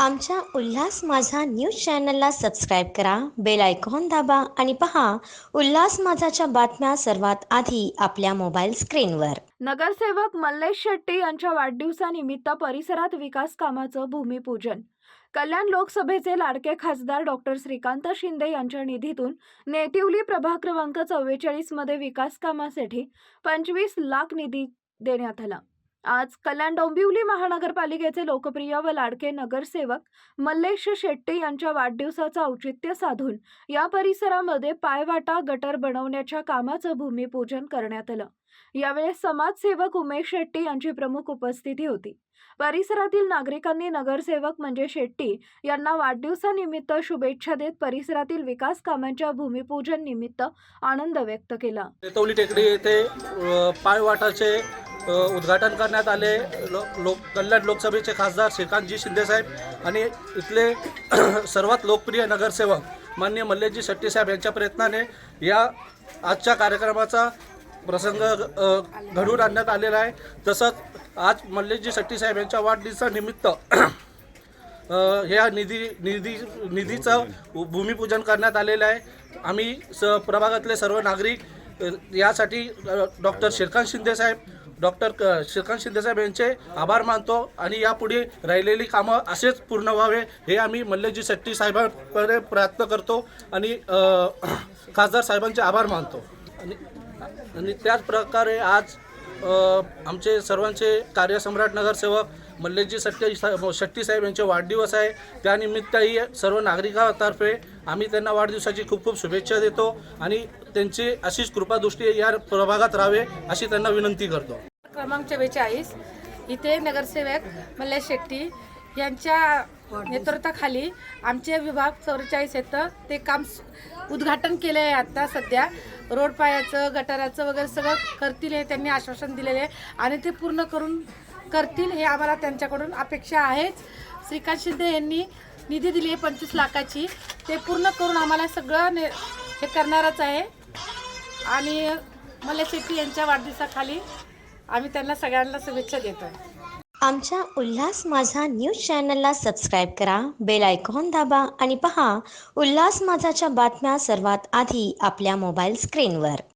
आमच्या उल्हास माझा न्यूज चॅनलला सबस्क्राईब करा बेल आयकॉन दाबा आणि पहा उल्हास माझाच्या बातम्या सर्वात आधी आपल्या मोबाईल स्क्रीनवर. नगरसेवक मल्लेश शेट्टी यांच्या वाढदिवसानिमित्त परिसरात विकास कामाचं भूमिपूजन. कल्याण लोकसभेचे लाडके खासदार डॉक्टर श्रीकांत शिंदे यांच्या निधीतून नेटिवली प्रभाग क्रमांक चव्वेचाळीसमध्ये विकास कामासाठी पंचवीस लाख निधी देण्यात आला. आज कल्याण डोंबिवली महानगरपालिकेचे लोकप्रिय व लाडके नगरसेवक मल्लेश शेट्टी यांच्या वाढदिवसाचं औचित्य साधून या परिसरामध्ये पायवाटा गटर बनवण्याच्या कामाचं भूमिपूजन करण्यात आलं. यावेळी समाजसेवक उमेश शेट्टी यांची प्रमुख उपस्थिती होती. परिसरातील नागरिकांनी नगरसेवक म्हणजे शेट्टी यांना वाढदिवसानिमित्त शुभेच्छा देत परिसरातील विकास कामांच्या भूमिपूजन निमित्त आनंद व्यक्त केला. टेकडी येथे पायवाटाचे उद्घाटन करण्यात आले. लो लोक कल्याण लोकसभेचे खासदार श्रीकांतजी शिंदेसाहेब आणि इथले सर्वात लोकप्रिय नगरसेवक मान्य मल्लेशजी शेट्टी साहेब यांच्या प्रयत्नाने या आजच्या कार्यक्रमाचा प्रसंग अ, घडवून आणण्यात आलेला आहे. तसंच आज मल्लेशजी शेट्टी साहेब यांच्या वाढदिवसानिमित्त ह्या निधी निधी निधीचं भूमिपूजन. करण्यात आलेलं आहे. आम्ही स प्रभागातले सर्व नागरिक यासाठी डॉक्टर श्रीकांत शिंदेसाहेब डॉक्टर क श्रीकांत शिंदेसाहेब यांचे आभार मानतो आणि यापुढे राहिलेली कामं असेच पूर्ण व्हावे हे आम्ही मल्लजी शेट्टी साहेबांकडे प्रयत्न करतो आणि खासदार साहेबांचे आभार मानतो. आणि आणि त्याच प्रकारे आज आमचे सर्वांचे कार्यसम्राट नगरसेवक मल्लेशजी सट्टे शेट्टी साहेब यांचे वाढदिवस आहे. त्यानिमित्तही सर्व नागरिकातर्फे आम्ही त्यांना वाढदिवसाची खूप खूप शुभेच्छा देतो आणि त्यांची अशीच कृपादृष्टी या प्रभागात राहावे अशी त्यांना विनंती करतो. क्रमांक चव्वेचाळीस इथे नगरसेवक मल्लेश शेट्टी यांच्या नेतृत्वाखाली आमचे विभाग चौवेचाळीस येतं ते काम उद्घाटन केलं आहे आत्ता सध्या. रोड पायाचं गटाराचं वगैरे सगळं करतील हे त्यांनी आश्वासन दिलेले आहे. आणि ते पूर्ण करून करतील हे आम्हाला त्यांच्याकडून अपेक्षा आहेच. श्रीकांत शिंदे यांनी निधी दिली आहे पंचवीस लाखाची. ते पूर्ण करून आम्हाला सगळं ने हे करणारच आहे. आणि मल्लेश शेट्टी यांच्या वाढदिवसाखाली आम्ही त्यांना सगळ्यांना शुभेच्छा देतो आमच्या उल्हास माझा न्यूज चॅनलला सबस्क्राईब करा बेल आयकॉन दाबा आणि पहा उल्हास माझाच्या बातम्या सर्वात आधी आपल्या मोबाईल स्क्रीनवर.